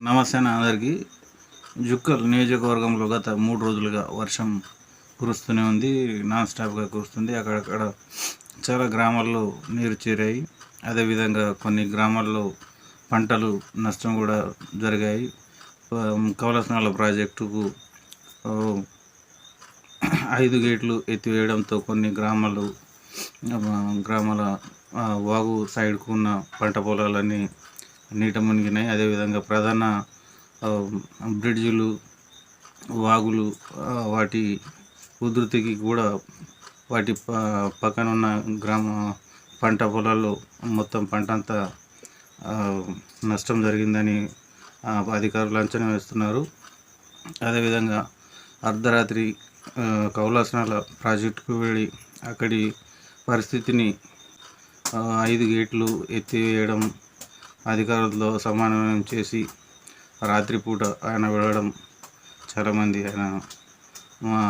నమస్తే అన్న అందరికీ. జుక్కల్ నియోజకవర్గంలో గత మూడు రోజులుగా వర్షం కురుస్తూనే ఉంది నాన్ స్టాప్గా కురుస్తుంది. అక్కడక్కడ చాలా గ్రామాల్లో నీరు చేరాయి. అదేవిధంగా కొన్ని గ్రామాల్లో పంటలు నష్టం కూడా జరిగాయి. కవలసనాల ప్రాజెక్టుకు ఐదు గేట్లు ఎత్తివేయడంతో కొన్ని గ్రామాలు గ్రామాల వాగు సైడ్కు ఉన్న పంట పొలాలన్నీ నీట మునిగినాయి. అదేవిధంగా ప్రధాన బ్రిడ్జులు బ్రిడ్జిలు వాగులు వాటి ఉధృతికి కూడా వాటి పక్కన ఉన్న గ్రామ పంట పొలాల్లో మొత్తం పంట అంతా నష్టం జరిగిందని అధికారులు అంచనా వేస్తున్నారు. అదేవిధంగా అర్ధరాత్రి కౌలాసనాల ప్రాజెక్టుకు వెళ్ళి అక్కడి పరిస్థితిని ఐదు గేట్లు ఎత్తివేయడం అధికారులతో సమన్వయం చేసి రాత్రిపూట ఆయన వెళ్ళడం చాలామంది ఆయన మా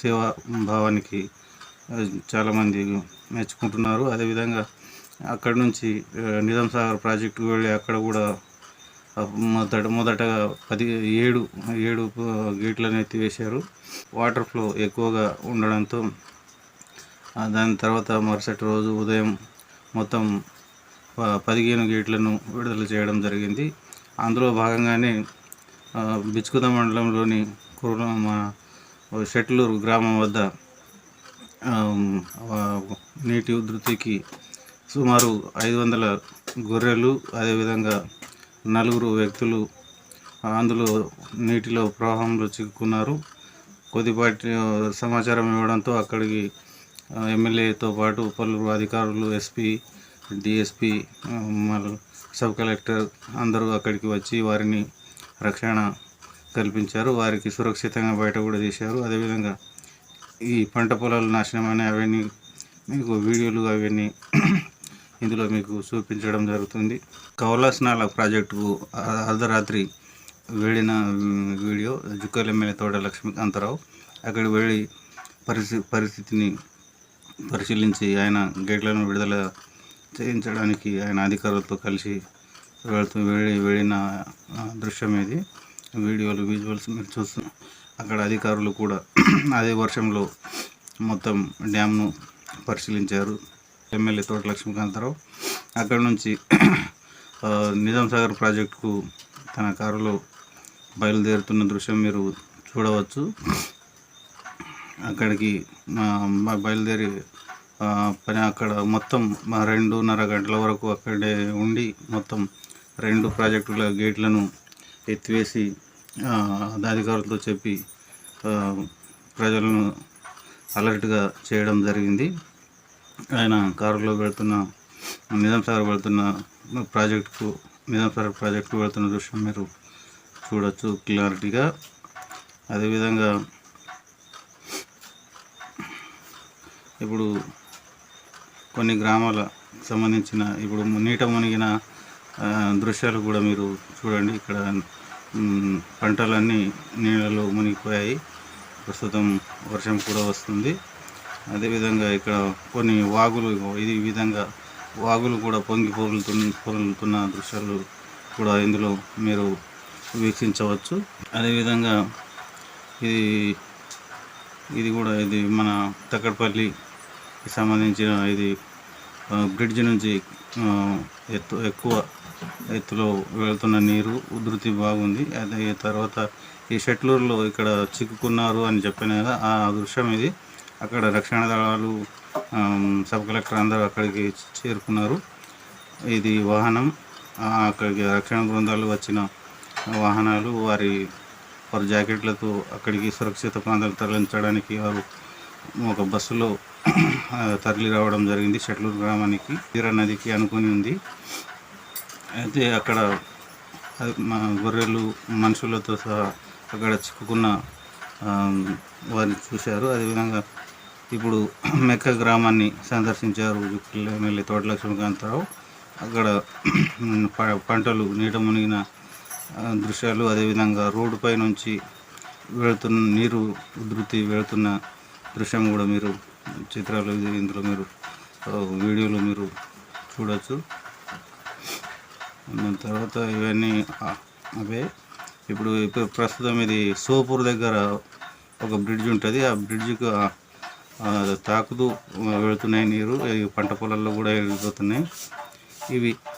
సేవా భావానికి చాలామంది మెచ్చుకుంటున్నారు. అదేవిధంగా అక్కడి నుంచి నిజాం సాగర్ ప్రాజెక్టుకు వెళ్ళి అక్కడ కూడా మొదట మొదటగా పది ఏడు ఏడు గేట్లు గేట్లను ఎత్తివేశారు. వాటర్ ఫ్లో ఎక్కువగా ఉండడంతో దాని తర్వాత మరుసటి రోజు ఉదయం మొత్తం పదిహేను గేట్లను విడుదల చేయడం జరిగింది. అందులో భాగంగానే ఆ, బిచ్కుద మండలంలోని కుర్ర మన షెట్లూరు గ్రామం వద్ద నీటి ఉధృతికి సుమారు ఐదు వందల గొర్రెలు అదేవిధంగా నలుగురు వ్యక్తులు అందులో నీటిలో ప్రవాహంలో చిక్కుకున్నారు. కొద్దిపాటి సమాచారం ఇవ్వడంతో అక్కడికి ఎమ్మెల్యేతో పాటు పలువురు అధికారులు ఎస్పీ డిఎస్పి మళ్ళీ సబ్ కలెక్టర్ అందరూ అక్కడికి వచ్చి వారిని రక్షణ కల్పించారు. వారికి సురక్షితంగా బయట కూడా తీశారు. అదేవిధంగా ఈ పంట పొలాలు నాశనం అనే అవన్నీ మీకు వీడియోలు అవన్నీ ఇందులో మీకు చూపించడం జరుగుతుంది. కౌలాస్నాల ప్రాజెక్టుకు అర్ధరాత్రి వెళ్ళిన వీడియో జుక్కల్ ఎమ్మెల్యే తోట లక్ష్మీకాంతరావు. అక్కడికి వెళ్ళి పరిస్థితి పరిస్థితిని పరిశీలించి ఆయన గేట్లను విడుదల చేయించడానికి ఆయన అధికారులతో కలిసి వెళ్తూ వెళ్ళి వెళ్ళిన దృశ్యం ఇది. వీడియోలు విజువల్స్ మీరు చూస్తూ అక్కడ అధికారులు కూడా అదే వర్షంలో మొత్తం డ్యామ్ను పరిశీలించారు. ఎమ్మెల్యే తోట లక్ష్మీకాంతరావు అక్కడ నుంచి నిజాం సాగర్ ప్రాజెక్టుకు తన కారులో బయలుదేరుతున్న దృశ్యం మీరు చూడవచ్చు. అక్కడికి బయలుదేరి పని అక్కడ మొత్తం రెండున్నర గంటల వరకు అక్కడే ఉండి మొత్తం రెండు ప్రాజెక్టుల గేట్లను ఎత్తివేసి అధికారులతో చెప్పి ప్రజలను అలర్ట్గా చేయడం జరిగింది. ఆయన కారులో వెళ్తున్న నిజాం సాగర్ వెళ్తున్న ప్రాజెక్టుకు నిజాం సాగర్ ప్రాజెక్టుకు వెళ్తున్న దృశ్యం మీరు చూడొచ్చు క్లారిటీగా. అదేవిధంగా ఇప్పుడు కొన్ని గ్రామాల సంబంధించిన ఇప్పుడు నీట మునిగిన దృశ్యాలు కూడా మీరు చూడండి. ఇక్కడ పంటలన్నీ నీళ్ళలో మునిగిపోయాయి. ప్రస్తుతం వర్షం కూడా వస్తుంది. అదేవిధంగా ఇక్కడ కొన్ని వాగులు ఇది విధంగా వాగులు కూడా పొంగి పొరులుతున్న పొరులుతున్న దృశ్యాలు కూడా ఇందులో మీరు వీక్షించవచ్చు. అదేవిధంగా ఇది ఇది కూడా ఇది మన తక్కడపల్లి సంబంధించిన ఇది బ్రిడ్జ్ నుంచి ఎత్తు ఎక్కువ ఎత్తులో వెళ్తున్న నీరు ఉధృతి బాగుంది. అదే తర్వాత ఈ షెట్లూరులో ఇక్కడ చిక్కుకున్నారు అని చెప్పిన కదా ఆ దృశ్యం ఇది. అక్కడ రక్షణ దళాలు సబ్ కలెక్టర్ అందరూ అక్కడికి చేరుకున్నారు. ఇది వాహనం అక్కడికి రక్షణ బృందాలు వచ్చిన వాహనాలు వారి వారి జాకెట్లతో అక్కడికి సురక్షిత ప్రాంతాలు తరలించడానికి వారు ఒక బస్సులో తరలి రావడం జరిగింది షెట్లూరు గ్రామానికి. తీర నదికి అనుకుని ఉంది. అయితే అక్కడ మా గొర్రెలు మనుషులతో సహా అక్కడ చిక్కుకున్న వారిని చూశారు. అదేవిధంగా ఇప్పుడు మెక్క గ్రామాన్ని సందర్శించారు ఎమ్మెల్యే తోట లక్ష్మీకాంతరావు. అక్కడ పంటలు నీట మునిగిన దృశ్యాలు అదేవిధంగా రోడ్డుపై నుంచి వెళుతున్న నీరు ఉధృతి వెళుతున్న దృశ్యం కూడా మీరు చిత్రాలు ఇందులో మీరు వీడియోలో మీరు చూడవచ్చు దాని తర్వాత ఇవన్నీ అవే. ఇప్పుడు ఇప్పుడు ప్రస్తుతం ఇది సోపూర్ దగ్గర ఒక బ్రిడ్జ్ ఉంటుంది. ఆ బ్రిడ్జ్కి తాకుతూ వెళుతున్నాయి నీరు. పంట పొలాల్లో కూడా వెళ్ళిపోతున్నాయి. ఇవి